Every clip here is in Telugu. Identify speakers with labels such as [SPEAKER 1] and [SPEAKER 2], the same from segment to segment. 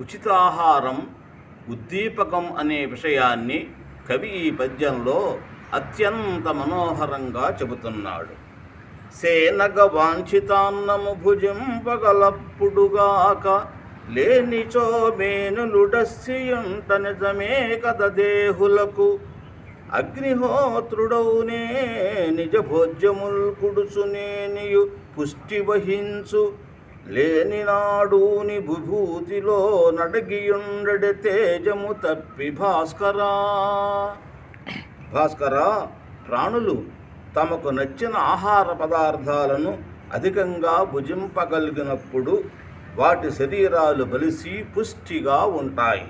[SPEAKER 1] ఉచితాహారం ఉద్దీపకం అనే విషయాన్ని కవి ఈ పద్యంలో అత్యంత మనోహరంగా చెబుతున్నాడు. సేనగ వాంఛితాన్నము భుజింపగలప్పుడుగాక లేనిచో మేనులుడస్సియుంట నిజమే కద దేహులకు. అగ్నిహోత్రుడౌనే నిజ భోజ్యముల్ కుడుచునేనియు పుష్టి వహించు లేని నాడూని విభూతిలో నడగియుండె తేజము తప్పి భాస్కరా. భాస్కరా ప్రాణులు తమకు నచ్చిన ఆహార పదార్థాలను అధికంగా భుజింపగలిగినప్పుడు వాటి శరీరాలు బలిసి పుష్టిగా ఉంటాయి.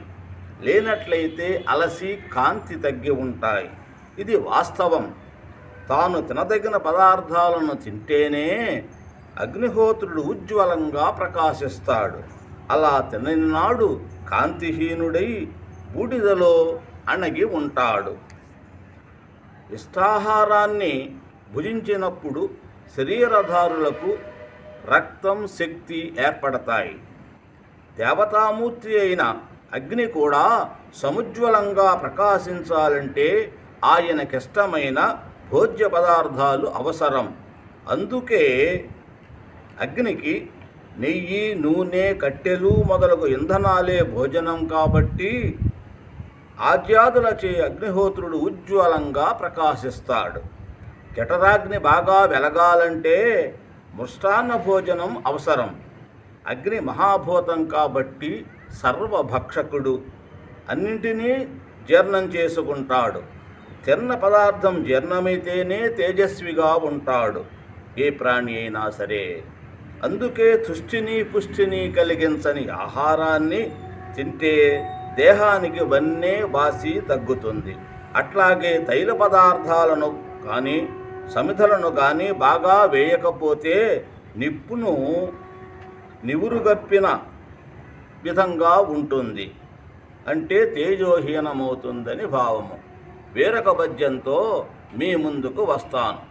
[SPEAKER 1] లేనట్లయితే అలసి కాంతి తగ్గి ఉంటాయి. ఇది వాస్తవం. తాను తినదగిన పదార్థాలను తింటేనే అగ్నిహోత్రుడు ఉజ్వలంగా ప్రకాశిస్తాడు. అలా తినని నాడు కాంతిహీనుడై బూడిదలో అణగి ఉంటాడు. ఇష్టాహారాన్ని భుజించినప్పుడు శరీరధారులకు రక్తం శక్తి ఏర్పడతాయి. దేవతామూర్తి అయిన అగ్ని కూడా సముజ్వలంగా ప్రకాశించాలంటే ఆయనకిష్టమైన భోజ్య పదార్థాలు అవసరం. అందుకే అగ్నికి నెయ్యి నూనె కట్టెలు మొదలగు ఇంధనాలే భోజనం కాబట్టి ఆద్యాదులచే అగ్నిహోత్రుడు ఉజ్వలంగా ప్రకాశిస్తాడు. జఠరాగ్ని బాగా వెలగాలంటే మృష్టాన్న భోజనం అవసరం. అగ్ని మహాభూతం కాబట్టి సర్వభక్షకుడు అన్నింటినీ జీర్ణం చేసుకుంటాడు. తిన్న పదార్థం జీర్ణమైతేనే తేజస్విగా ఉంటాడు. ఏ ప్రాణి అయినా సరే. అందుకే తుష్టిని పుష్టిని కలిగించని ఆహారాన్ని తింటే దేహానికి వన్నే బాసి తగ్గుతుంది. అట్లాగే తైల పదార్థాలను కానీ సమిధలను కానీ బాగా వేయకపోతే నిప్పును నివురుగప్పిన విధంగా ఉంటుంది. అంటే తేజోహీనమవుతుందని భావము. వేరొక పద్యంతో మీ ముందుకు వస్తాను.